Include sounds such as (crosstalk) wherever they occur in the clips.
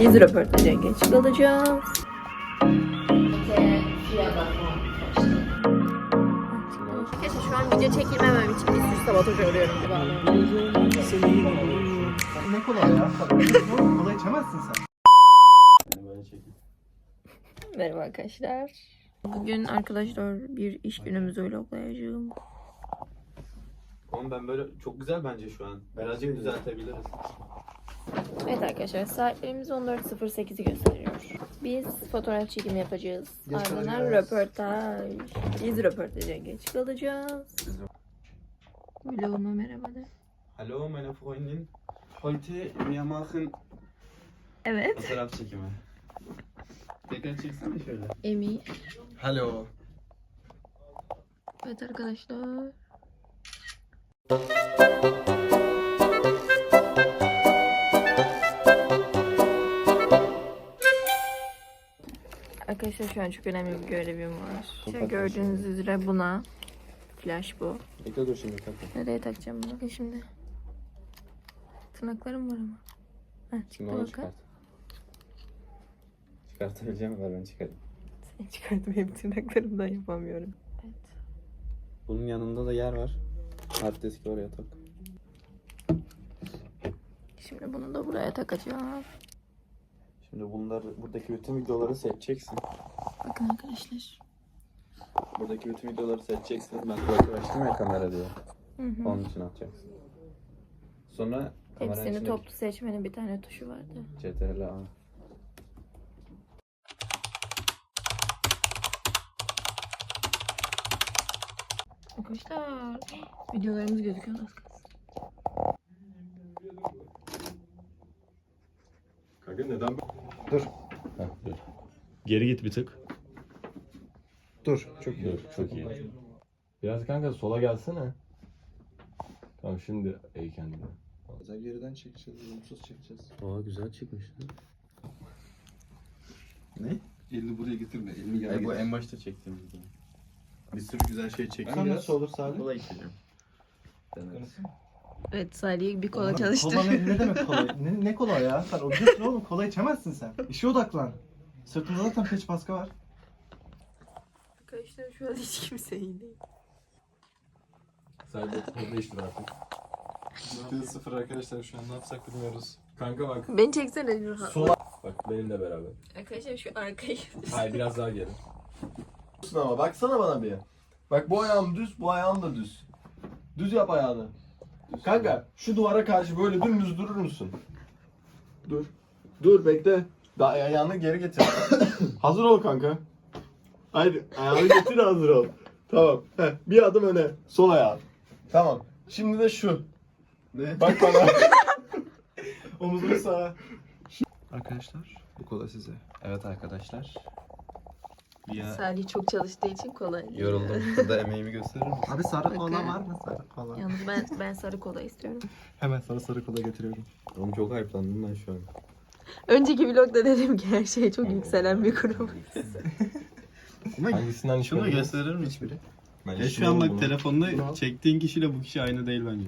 Biz röportaja geç kalacağız. Arkadaşlar şu an video çekilmemem için bir sürü sabotaj arıyorum gibi. Ne kolay ya? kolay içemezsin sen. Merhaba arkadaşlar. Bugün arkadaşlar bir iş günümüzü vloglayacağım. Oğlum ben böyle çok güzel bence şu an. Birazcık düzeltebiliriz. Evet arkadaşlar saatlerimiz 14.08'i gösteriyor. Biz fotoğraf çekimi yapacağız. Ardından röportaj. Biz röportaja geç kalacağız. Vloguma merhaba de. Hallo meine Freundin. Heute wir machen Evet. fotoğraf çekimi. Tekrar çeksene şöyle. Emi. Hallo. Evet arkadaşlar. Şu an çok önemli bir görevim var. Şöyle gördüğünüz üzere buna flash bu. Bekle dur şimdi takma. Nereye takacağım bunu? Bakın şimdi. Tırnaklarım var ama. Heh, Şimdi onu bakın. çıkart. Çıkartabileceğim kadar ben çıkarım. Seni çıkardım benim tırnaklarımdan yapamıyorum. Evet. Bunun yanında da yer var. Hard diski oraya tak. Şimdi bunu da buraya takacağım. Şimdi bunları, buradaki bütün videoları seçeceksin. Bakın arkadaşlar. Buradaki bütün videoları seçeceksin. Ben kulaklık açtım ya kamera diye. Hı hı. Onun için atacaksın. Sonra kameranın Hepsini içindeki toplu seçmenin bir tane tuşu vardı. CTRL A. Arkadaşlar videolarımız gözüküyor az kalsın. Kanka neden Dur. Heh, dur. Geri git bir tık. Dur. Çok iyi. Dur, çok iyi. Biraz kanka sola gelsene. Tamam şimdi eğ kendini. Güzel geriden çekeceğiz. Olumsuz çekeceğiz. Aa güzel çıkmış. Ne? Elini buraya getirme. Elini Yani bu en başta çektiğimiz video. Bir sürü güzel şey çektim. Sen nasıl olur Salih? Kola içeceğim. Deneriz. Evet Salih bir kola Oğlum, çalıştı. Kola ne, ne demek kolay? (laughs) Ne, ne kolay ya? Sen o biliyorsun oğlum kola içemezsin sen. İşe odaklan. Sırtında zaten peç baskı var. Arkadaşlar şu an hiç kimse iyi değil. Sadece hızlı değiştir artık. Ciddi sıfır arkadaşlar şu an ne yapsak bilmiyoruz. Kanka bak. Beni çeksene Nurhan. Sola. Bak benimle beraber. Arkadaşlar şu arkayı. (laughs) Hayır biraz daha geri. ama baksana bana bir. Bak bu ayağım düz, bu ayağım da düz. Düz yap ayağını. Kanka şu duvara karşı böyle dümdüz durur musun? Dur. Dur bekle. Daha ayağını geri getir. (coughs) hazır ol kanka. Haydi ayağını getir hazır ol. Tamam. Heh, bir adım öne. Sol ayağın. Tamam. Şimdi de şu. Ne? Bak bana. (laughs) Omuzunu sağa. Arkadaşlar bu kola size. Evet arkadaşlar. Ya Salih çok çalıştığı için kola. yoruldum. (laughs) Burada emeğimi gösterir misin? Abi sarı kola var mı? Sarı kola. Yalnız ben ben sarı kola istiyorum. (laughs) Hemen sana sarı kola getiriyorum. Oğlum çok hype'landım ben şu an. Önceki vlogda dedim ki her şey çok yükselen bir grup. Hangisinden Şunu içmedin? gösterir mi hiçbiri? Ben içtim şu an bak telefonda çektiğin kişiyle bu kişi aynı değil bence.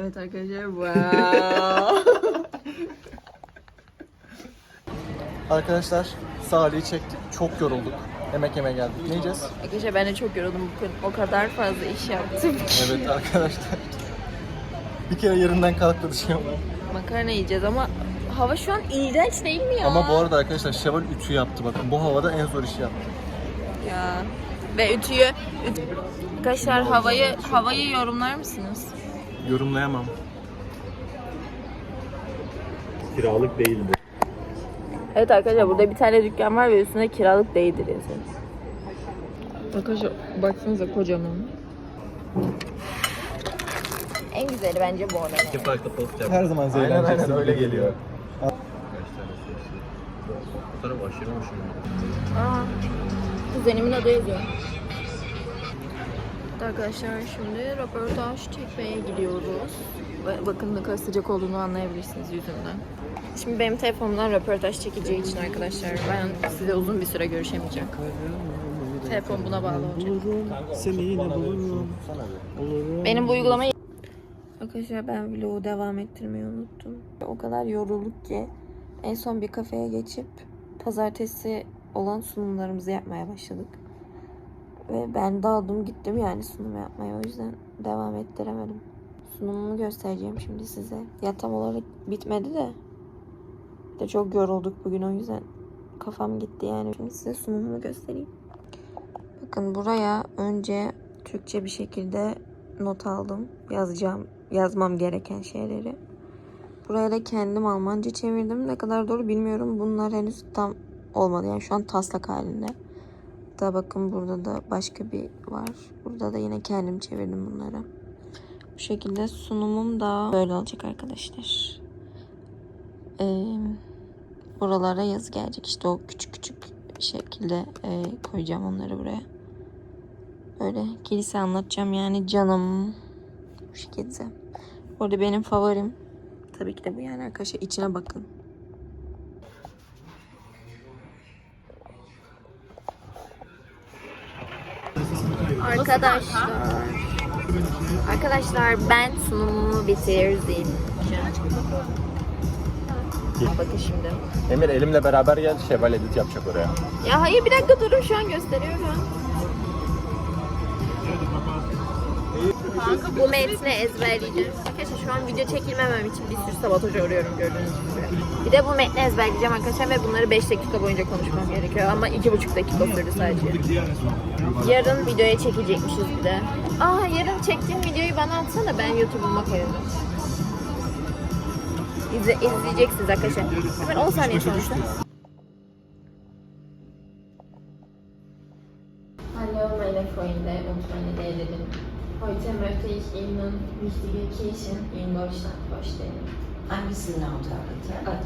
Evet arkadaşlar wow. (laughs) Arkadaşlar Salih'i çektik. Çok yorulduk. Yemek yemeye geldik. Ne yiyeceğiz? arkadaşlar ben de çok yoruldum bugün. O kadar fazla iş yaptım ki. Evet arkadaşlar. Bir kere yerinden kalktı dışarı. Makarna yiyeceğiz ama hava şu an iğrenç değil mi ya? Ama bu arada arkadaşlar Şevval ütü yaptı bakın. Bu havada en zor işi yaptı. Ya. Ve ütüyü... Üt... Arkadaşlar havayı havayı yorumlar mısınız? Yorumlayamam. Kiralık değildi. Evet arkadaşlar burada bir tane dükkan var ve üstünde kiralık değildir yazıyor. Arkadaşlar baksanıza kocaman. En güzeli bence bu arada. İki farklı post yap. Her zaman Aynen aynen öyle geliyor. Fotoğraf aşırı hoşuma. Aa, kuzenimin adı yazıyor. Arkadaşlar şimdi röportaj çekmeye gidiyoruz. Bakın ne kadar sıcak olduğunu anlayabilirsiniz yüzümden. Şimdi benim telefonumdan röportaj çekeceği için arkadaşlar ben size uzun bir süre görüşemeyeceğim. Telefon buna bağlı olacak. Seni yine bulurum. Benim bu uygulamayı Arkadaşlar ben vlogu devam ettirmeyi unuttum. O kadar yorulduk ki en son bir kafeye geçip pazartesi olan sunumlarımızı yapmaya başladık. Ve ben daldım gittim yani sunum yapmaya o yüzden devam ettiremedim. Sunumumu göstereceğim şimdi size. Ya tam olarak bitmedi de. De çok yorulduk bugün o yüzden kafam gitti yani. Şimdi size sunumumu göstereyim. Bakın buraya önce Türkçe bir şekilde not aldım. Yazacağım, yazmam gereken şeyleri. Buraya da kendim Almanca çevirdim. Ne kadar doğru bilmiyorum. Bunlar henüz tam olmadı. Yani şu an taslak halinde. Da bakın burada da başka bir var. Burada da yine kendim çevirdim bunları. Bu şekilde sunumum da böyle olacak arkadaşlar. Ee, buralara yazı gelecek. İşte o küçük küçük şekilde e, koyacağım onları buraya. Böyle kilise anlatacağım yani canım. Bu şekilde. Orada benim favorim. Tabii ki de bu yani arkadaşlar içine bakın. Arkadaşlar. Arkadaşlar ben sunumumu bitirdim. Bakın şimdi. Emir elimle beraber gel şevval edit yapacak oraya. Ya hayır bir dakika durun şu an gösteriyorum. Bu metni ezberleyeceğiz. Arkadaşlar şu an video çekilmemem için bir sürü sabotaj arıyorum gördüğünüz gibi. Bir de bu metni ezberleyeceğim arkadaşlar ve bunları 5 dakika boyunca konuşmam gerekiyor ama 2,5 dakika sürdü sadece. Yarın videoya çekecekmişiz bir de. Aa yarın çektiğim videoyu bana atsana ben YouTube'uma koyarım. İzle, izleyeceksiniz arkadaşlar. Hemen 10 saniye sonuçta. Hallo meine Freunde und meine Lehrerinnen. Heute möchte ich Ihnen wichtige Kirchen in Deutschland vorstellen. Hangisini? Okay.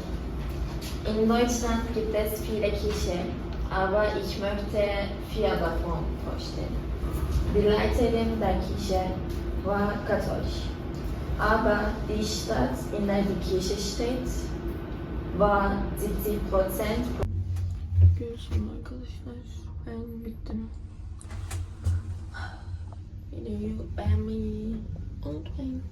In Deutschland gibt es viele Kirchen, aber ich möchte vier davon vorstellen. Die Leiterin der Kirche war katholisch, aber die Stadt, in der die Kirche steht, war 70 Prozent. Görüşürüz arkadaşlar. Ben bittim. you know, you buy me on plane